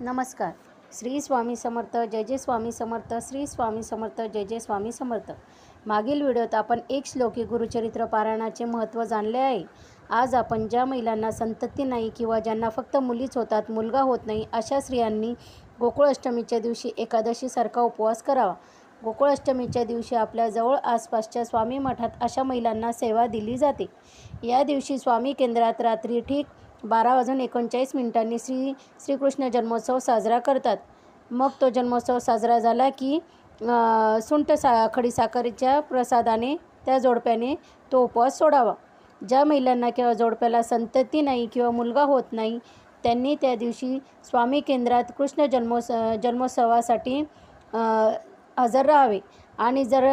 नमस्कार. श्री स्वामी समर्थ जय जय स्वामी समर्थ श्री स्वामी समर्थ जय जय स्वामी समर्थ. मागील व्हिडिओत आपण एक श्लोकी गुरुचरित्र पारायणाचे महत्त्व जाणले आहे. आज आपण ज्या महिलांना संतती नाही किंवा ज्यांना फक्त मुलीच होतात मुलगा होत नाही अशा स्त्रियांनी गोकुळ अष्टमीच्या दिवशी एकादशीसारखा उपवास करावा. गोकुळ अष्टमीच्या दिवशी आपल्या जवळ आसपासच्या स्वामी मठात अशा महिलांना सेवा दिली जाते. या दिवशी स्वामी केंद्रात रात्री ठीक बारा वाजून एकोणचाळीस मिनिटांनी श्री श्रीकृष्ण जन्मोत्सव साजरा करतात. मग तो जन्मोत्सव साजरा झाला की सुंट सुंठ सा खडीसाखरेच्या प्रसादाने त्या जोडप्याने तो उपवास सोडावा. ज्या महिलांना किंवा जोडप्याला संतती नाही किंवा मुलगा होत नाही त्यांनी त्या दिवशी स्वामी केंद्रात कृष्ण जन्मोत्स जन्मोत्सवासाठी हजर राहावे. आणि जर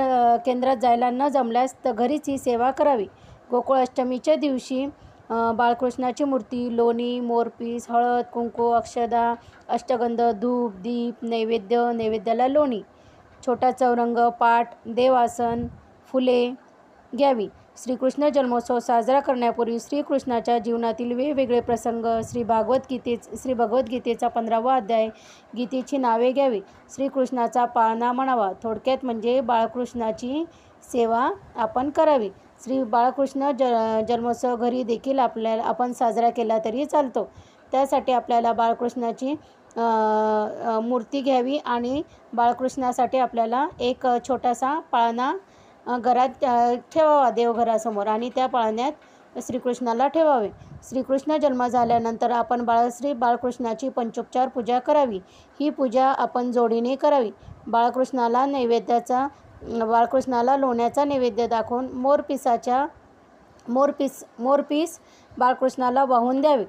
केंद्रात जायला न जमल्यास तर घरीच ही सेवा करावी. गोकुळाष्टमीच्या दिवशी बाळकृष्णाची मूर्ती लोणी मोरपीस हळद कुंकू अक्षदा अष्टगंध धूप दीप नैवेद्य नैवेद्याला लोणी छोटा चौरंग पाठ देवासन फुले घ्यावी. श्रीकृष्ण जन्मोत्सव साजरा करण्यापूर्वी श्रीकृष्णाच्या जीवनातील वेगवेगळे प्रसंग श्री भागवत श्री भगवद्गीतेचा पंधरावा अध्याय गीतेची नावे घ्यावी. श्रीकृष्णाचा पाळणा म्हणावा. थोडक्यात म्हणजे बाळकृष्णाची सेवा आपण करावी. श्री बाळकृष्ण ज जन्मोत्सव घरी देखील आपल्याला आपण साजरा केला तरी चालतो. त्यासाठी आपल्याला बाळकृष्णाची मूर्ती घ्यावी आणि बाळकृष्णासाठी आपल्याला एक छोटासा पाळणा घरात ठेवावा देवघरासमोर आणि त्या पाळण्यात श्रीकृष्णाला ठेवावे. श्रीकृष्ण जन्म झाल्यानंतर आपण बाळश्री बाळकृष्णाची पंचोपचार पूजा करावी. ही पूजा आपण जोडीने करावी. बाळकृष्णाला नैवेद्याचा बाळकृष्णाला लोण्याचा नैवेद्य दाखवून मोरपिसाच्या मोरपीस मोरपीस बाळकृष्णाला वाहून द्यावे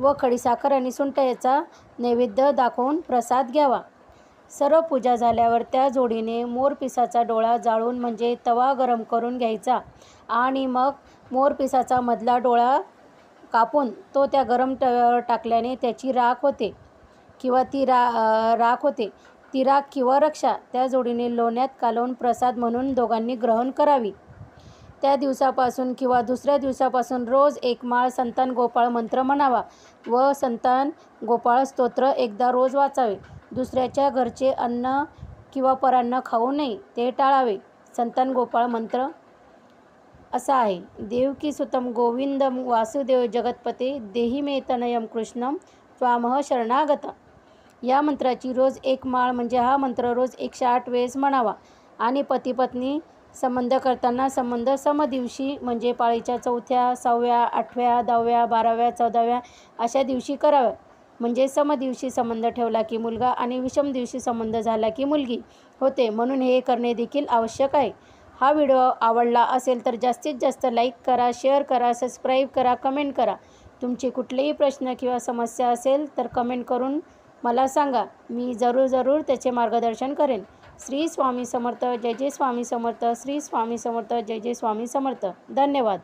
व खडीसाखर आणि सुंट याचा नैवेद्य दाखवून प्रसाद घ्यावा. सर्व पूजा झाल्यावर त्या जोडीने मोरपिसाचा डोळा जाळून म्हणजे तवा गरम करून घ्यायचा आणि मग मोरपिसाचा मधला डोळा कापून तो त्या गरम ट टाकल्याने त्याची राख होते किंवा ती रा राख होते. ती राख किंवा रक्षा त्या जोडीने लोण्यात कालवून प्रसाद म्हणून दोघांनी ग्रहण करावी. त्या दिवसापासून किंवा दुसऱ्या दिवसापासून रोज एक माळ संतान गोपाळ मंत्र म्हणावा व संतान गोपाळ स्तोत्र एकदा रोज वाचावे. दुसऱ्याच्या घरचे अन्न किंवा परान्न खाऊ नये ते टाळावे. संतान गोपाळ मंत्र असा आहे. देवकी सुतम गोविंदम वासुदेव जगतपते देही मे तनयम कृष्णम स्वामह शरणागता या मंत्राची रोज एक माळ म्हणजे हा मंत्र रोज एकशे आठ वेळेस म्हणावा. आणि पती पत्नी संबंध करताना संबंध समदिवशी म्हणजे पाळीच्या चौथ्या सहाव्या आठव्या दहाव्या बाराव्या चौदाव्या अशा दिवशी कराव्या. म्हणजे समदिवशी संबंध ठेवला की मुलगा आणि विषम दिवशी संबंध झाला की मुलगी होते. म्हणून हे करणे देखील आवश्यक आहे. हा व्हिडिओ आवडला असेल तर जास्तीत जास्त लाईक करा शेअर करा सबस्क्राईब करा कमेंट करा. तुमचे कुठलेही प्रश्न किंवा समस्या असेल तर कमेंट करून मला सांगा मी जरूर जरूर त्याचे मार्गदर्शन करेन. श्री स्वामी समर्थ जय जय स्वामी समर्थ श्री स्वामी समर्थ जय जय स्वामी समर्थ. धन्यवाद.